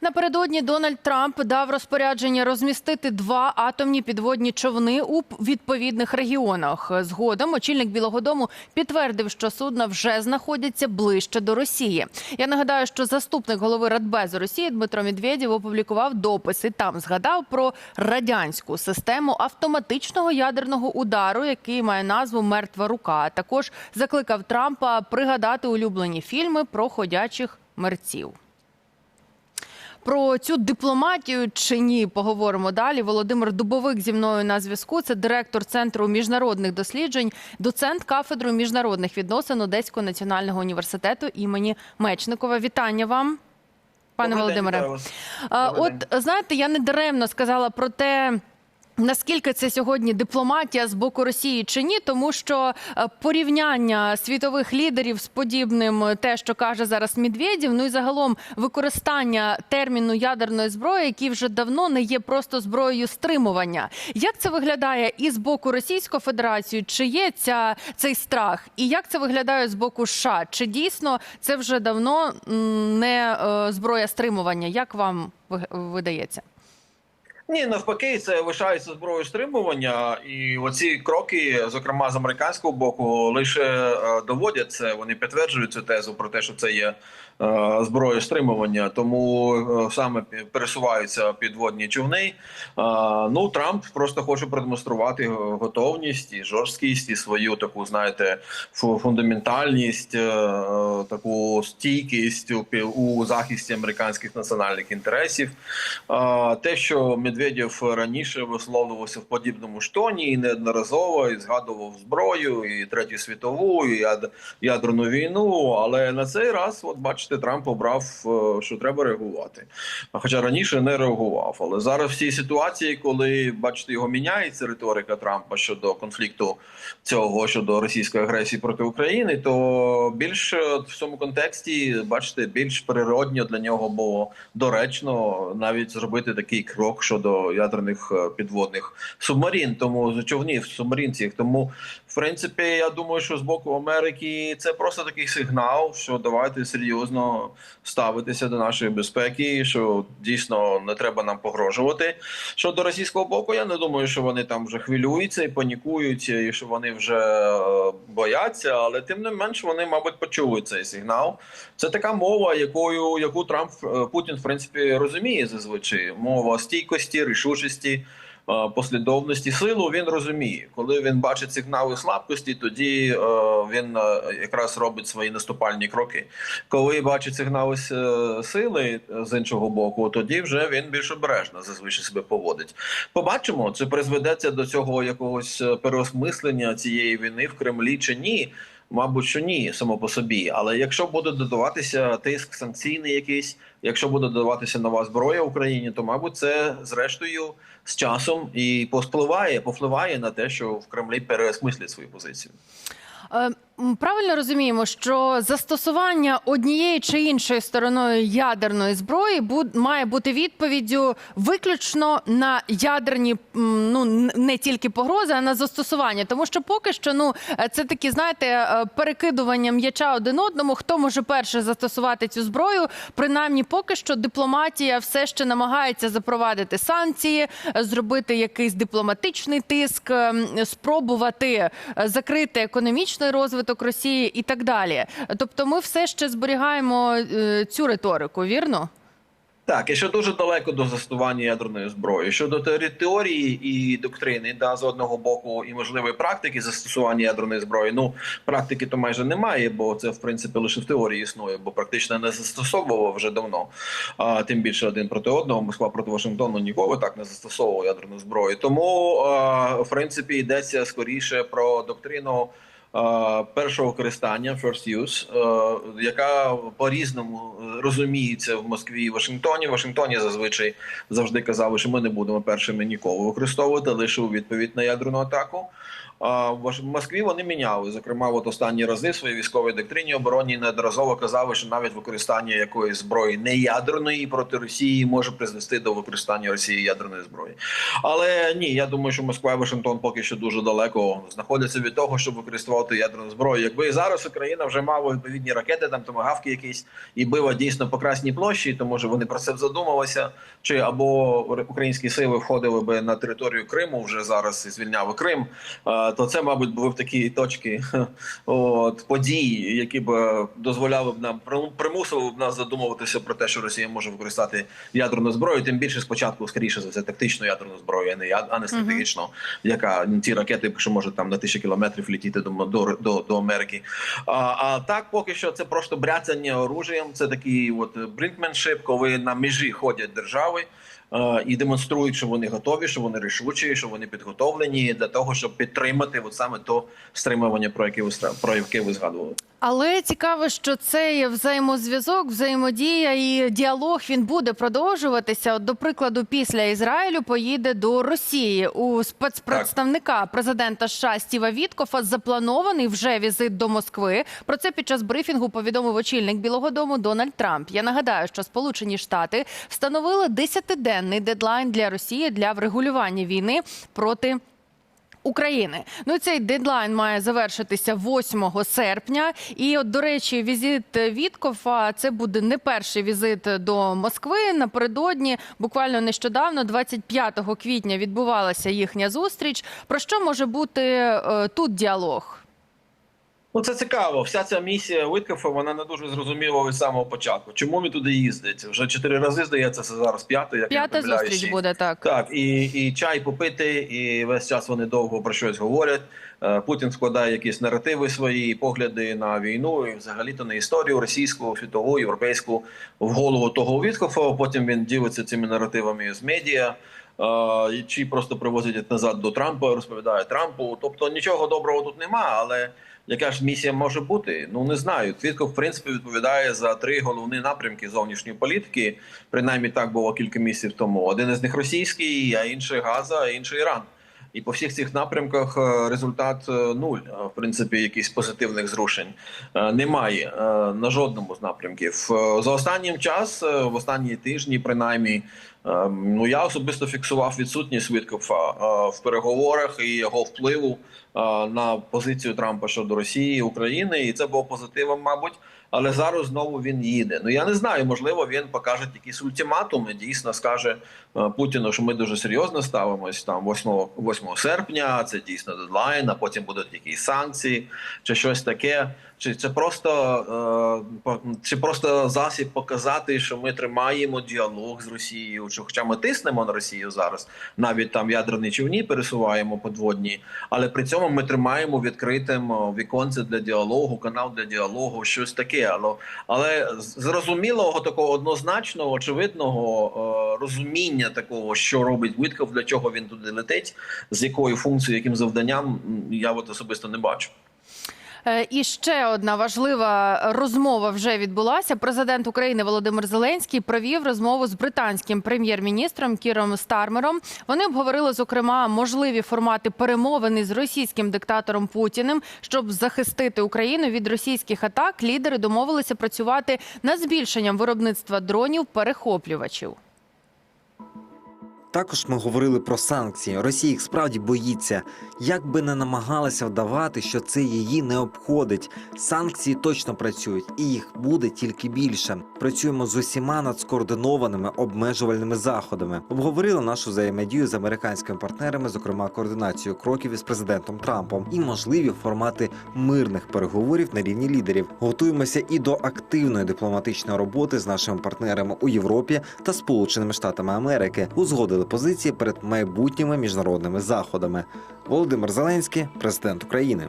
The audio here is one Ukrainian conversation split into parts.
Напередодні Дональд Трамп дав розпорядження розмістити два атомні підводні човни у відповідних регіонах. Згодом очільник Білого Дому підтвердив, що судна вже знаходяться ближче до Росії. Я нагадаю, що заступник голови Радбезу Росії Дмитро Медведєв опублікував допис і там згадав про радянську систему автоматичного ядерного удару, який має назву Мертва рука. Також закликав Трампа пригадати улюблені фільми про ходячих мерців. Про цю дипломатію чи ні поговоримо далі. Володимир Дубовик зі мною на зв'язку. Це директор центру міжнародних досліджень, доцент кафедри міжнародних відносин Одеського національного університету імені Мечникова. Вітання вам, пане Володимире. От знаєте, я не даремно сказала про те. Наскільки це сьогодні дипломатія з боку Росії чи ні, тому що е, порівняння світових лідерів з подібним, е, те, що каже зараз Медведєв, ну і загалом використання терміну ядерної зброї, який вже давно не є просто зброєю стримування. Як це виглядає і з боку Російської Федерації, чи є ця цей страх, і як це виглядає з боку США? Чи дійсно це вже давно не е, зброя стримування? Як вам ви- видається? Ні, навпаки, це лишається зброєю стримування, і оці кроки, зокрема з американського боку, лише е, доводять це. Вони підтверджують цю тезу про те, що це є е, зброєю стримування. Тому е, саме пересуваються підводні човни. Е, ну Трамп просто хоче продемонструвати готовність і жорсткість, і свою таку, знаєте, фундаментальність, таку стійкість у, захисті американських національних інтересів. Те, що Медведєв раніше висловлювався в подібному ж тоні і неодноразово і згадував зброю, і третю світову, і ядерну війну. Але на цей раз, от бачите, Трамп обрав, е, що треба реагувати. Хоча раніше не реагував. Але зараз в цій ситуації, коли бачите, його міняється риторика Трампа щодо конфлікту цього щодо російської агресії проти України, то більш е, в цьому контексті, бачите, більш природньо для нього було доречно навіть зробити такий крок щодо ядерних е, підводних субмарин, тому з човнів субмаринців. Тому, принципі, я думаю, що з боку Америки це просто такий сигнал, що давайте серйозно ставитися до нашої безпеки, що дійсно не треба нам погрожувати. Щодо російського боку, я не думаю, що вони там вже хвилюються і панікують, і що вони вже е, бояться, але тим не менш вони, мабуть, почули цей сигнал. Це така мова, якою яку Трамп е, Путін в принципі розуміє зазвичай. Мова стійкості, рішучості. Е, Послідовності силу він розуміє, коли він бачить сигнали слабкості, тоді е, він е, якраз робить свої наступальні кроки. Коли бачить сигнали сили з іншого боку, тоді вже він більш обережно зазвичай себе поводить. Побачимо, чи призведеться до цього якогось переосмислення цієї війни в Кремлі чи ні. Мабуть, що ні, само по собі. Але якщо буде додаватися тиск санкційний якийсь, якщо буде додаватися нова зброя Україні, то мабуть це зрештою з часом і повпливає, повпливає на те, що в Кремлі переосмислять свою позицію. Правильно розуміємо, що застосування однієї чи іншої стороною ядерної зброї має бути відповіддю виключно на ядерні ну не тільки погрози, а на застосування. Тому що поки що ну це такі, знаєте, е, перекидування м'яча один одному. Хто може перше застосувати цю зброю? Принаймні, поки що дипломатія все ще намагається запровадити санкції, зробити якийсь дипломатичний тиск, е, спробувати е, закрити економічний розвиток Росії і так далі. Тобто, ми все ще зберігаємо е, цю риторику, вірно? Так, і ще дуже далеко до застосування ядерної зброї. Щодо території і доктрини, да, з одного боку, і можливої практики застосування ядерної зброї. Ну, практики то майже немає, бо це в принципі лише в теорії існує, бо практично не застосовував вже давно. А тим більше один проти одного. Москва проти Вашингтону ніколи так не застосовував ядерну зброю. Тому, а, в принципі, йдеться скоріше про доктрину. Першого користання first use, яка по-різному е, розуміється в Москві і Вашингтоні. В Вашингтоні зазвичай завжди казали, що ми не будемо першими ніколи використовувати лише у відповідь на ядерну атаку. В Москві вони міняли. Зокрема, от останні рази в своїй військовій доктрині обороні неодноразово казали, що навіть використання якоїсь зброї неядерної проти Росії може призвести до використання Росії ядерної зброї. Але ні, я думаю, що Москва і Вашингтон поки що дуже далеко знаходяться від того, щоб використовувати ядерну зброю. Якби зараз Україна вже мала відповідні ракети, там томагавки якісь і била дійсно по красній площі, то може вони про це задумалися. Чи або українські сили входили би на територію Криму вже зараз і звільняли Крим, то це, мабуть, були б такі точки от, подій, які б е, дозволяли б нам примусили б нас задумуватися про те, що Росія може використати ядерну зброю. Тим більше спочатку, скоріше за все, тактичну ядерну зброю, а не а не стратегічну, яка ну, ті ракети, що може там на тисячі кілометрів літіти до, до, до, до Америки. А, а так, поки що, це просто бряцання оружієм. Це такий от брінкменшип, коли на межі ходять держави. Е, І демонструють, що вони готові, що вони рішучі, що вони підготовлені для того, щоб підтримати от саме то стримування, про яке ви про яке ви згадували. Але цікаво, що цей взаємозв'язок, взаємодія і діалог він буде продовжуватися. От, до прикладу, після Ізраїлю поїде до Росії у спецпредставника президента США Стіва Віткофа. Запланований вже візит до Москви. Про це під час брифінгу повідомив очільник Білого Дому Дональд Трамп. Я нагадаю, що Сполучені Штати встановили 10-денний дедлайн для Росії для врегулювання війни проти. України. Ну цей дедлайн має завершитися 8 серпня. І от, до речі, візит Віткофа це буде не перший візит до Москви. Напередодні, буквально нещодавно, 25 квітня, відбувалася їхня зустріч. Про що може бути е, тут діалог? Ну, це цікаво. Вся ця місія Виткофа, вона не дуже зрозуміла від самого початку. Чому він туди їздить? Вже чотири рази здається, це зараз п'ятий. Як П'ята зустріч І- буде так. Так, і, і чай попити, і весь час вони довго про щось говорять. Е, Путін складає якісь наративи свої, погляди на війну і взагалі-то на історію російську, світову, європейську в голову того Віткофа. Потім він ділиться цими наративами з медіа. е, Чи просто привозить їх назад до Трампа, розповідає Трампу. Тобто нічого доброго тут нема, але яка ж місія може бути? Ну не знаю. Твітков, в принципі, відповідає за три головні напрямки зовнішньої політики. Принаймні так було кілька місяців тому. Один із них російський, а інший Газа, а інший Іран. І по всіх цих напрямках е, результат е, нуль. Е, В принципі, якихось позитивних зрушень немає на жодному з напрямків. За останнім час, в останні тижні, принаймні, ну я особисто фіксував відсутність Віткофа е, в переговорах і його впливу е, на позицію Трампа щодо Росії і України, і це було позитивом, мабуть. Але зараз знову він їде. Ну я не знаю, можливо, він покаже якісь ультиматуми. Дійсно скаже е, Путіну, що ми дуже серйозно ставимось там 8, 8 серпня. Це дійсно дедлайн, а потім будуть якісь санкції чи щось таке. Чи це просто е, чи просто засіб показати, що ми тримаємо діалог з Росією? Чи хоча ми тиснемо на Росію зараз, навіть там ядерні човні пересуваємо подводні, але при цьому ми тримаємо відкритим віконце для діалогу, канал для діалогу, щось таке. Але, але зрозумілого такого однозначного, очевидного е, розуміння такого, що робить Витков, для чого він туди летить, з якою функцією, яким завданням, я от особисто не бачу. Е, І ще одна важлива розмова вже відбулася. Президент України Володимир Зеленський провів розмову з британським прем'єр-міністром Кіром Стармером. Вони обговорили зокрема можливі формати перемовини з російським диктатором Путіним, щоб захистити Україну від російських атак. Лідери домовилися працювати над збільшенням виробництва дронів перехоплювачів. Також ми говорили про санкції. Росія їх справді боїться. Як би не намагалася вдавати, що це її не обходить. Санкції точно працюють, і їх буде тільки більше. Працюємо з усіма над скоординованими обмежувальними заходами. Обговорили нашу взаємодію з американськими партнерами, зокрема координацію кроків із президентом Трампом, і можливі формати мирних переговорів на рівні лідерів. Готуємося і до активної дипломатичної роботи з нашими партнерами у Європі та Сполученими Штатами Америки. Узгодили позиції перед майбутніми міжнародними заходами. Володимир Зеленський, президент України.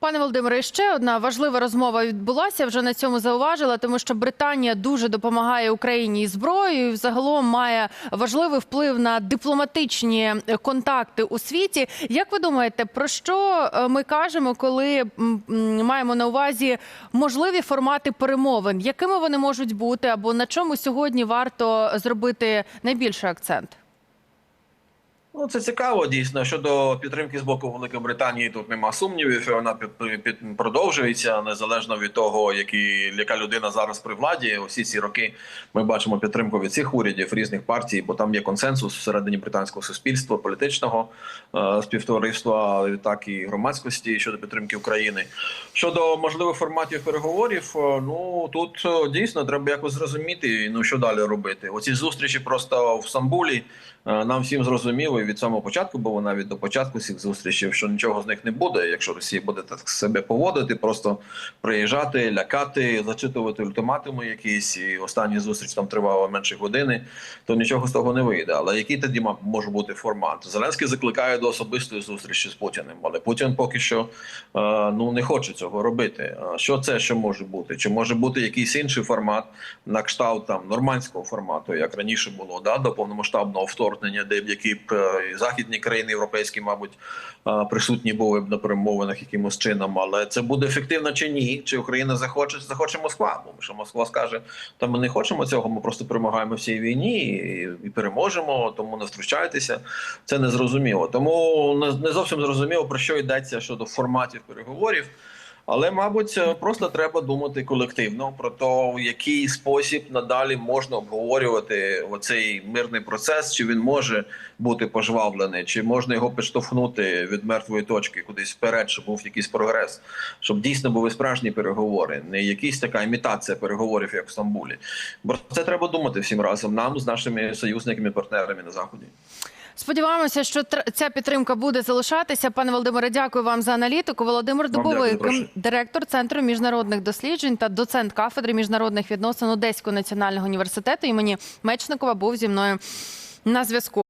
Пане Володимире, ще одна важлива розмова відбулася. Вже на цьому зауважила, тому що Британія дуже допомагає Україні зброєю. і Загалом має важливий вплив на дипломатичні контакти у світі. Як ви думаєте, про що е, ми кажемо, коли маємо на увазі можливі формати перемовин? Якими вони можуть бути, або на чому сьогодні варто зробити найбільший акцент? Ну, це цікаво дійсно. Щодо підтримки з боку Великої Британії, тут нема сумнівів. Вона під, під, продовжується незалежно від того, які, яка людина зараз при владі. Усі ці роки ми бачимо підтримку від всіх урядів різних партій, бо там є консенсус всередині британського суспільства, політичного е, співтовариства, так і громадськості щодо підтримки України. Щодо можливих форматів переговорів, е, ну тут е, дійсно треба якось зрозуміти, ну що далі робити. Оці зустрічі просто в Стамбулі. е, Нам всім зрозуміло і від самого початку, бо навіть до початку цих зустрічей, що нічого з них не буде, якщо Росія буде так себе поводити, просто приїжджати, лякати, зачитувати ультиматуми якісь. І остання зустріч там тривала менше години, то нічого з того не вийде. Але який тоді може бути формат? Зеленський закликає до особистої зустрічі з Путіним, але Путін поки що е, ну не хоче цього робити. Що це що може бути? Чи може бути якийсь інший формат на кшталт там нормандського формату, як раніше було, да до повномасштабного вторгнення, де б які б е, і західні країни європейські, мабуть, е, присутні були б на перемовинах якимось чином. Але це буде ефективно чи ні? Чи Україна захоче захоче Москва? Бо що Москва скаже, та ми не хочемо цього. Ми просто перемагаємо в цій війні і, і переможемо, тому не втручайтеся. Це не зрозуміло. Тому не зовсім зрозуміло про що йдеться щодо форматів переговорів. Але, мабуть, е, просто треба думати колективно про те, в який спосіб надалі можна обговорювати оцей мирний процес, чи він може бути пожвавлений, чи можна його підштовхнути від мертвої точки кудись вперед, щоб був якийсь прогрес, щоб дійсно були справжні переговори, не якісь така імітація переговорів, як в Стамбулі. Бо це треба думати всім разом нам з нашими союзниками, партнерами на заході. Сподіваємося, що ця підтримка буде залишатися. Пане Володимире, дякую вам за аналітику. Володимир Дубовик, директор центру міжнародних досліджень та доцент кафедри міжнародних відносин Одеського національного університету імені Мечникова, був зі мною на зв'язку.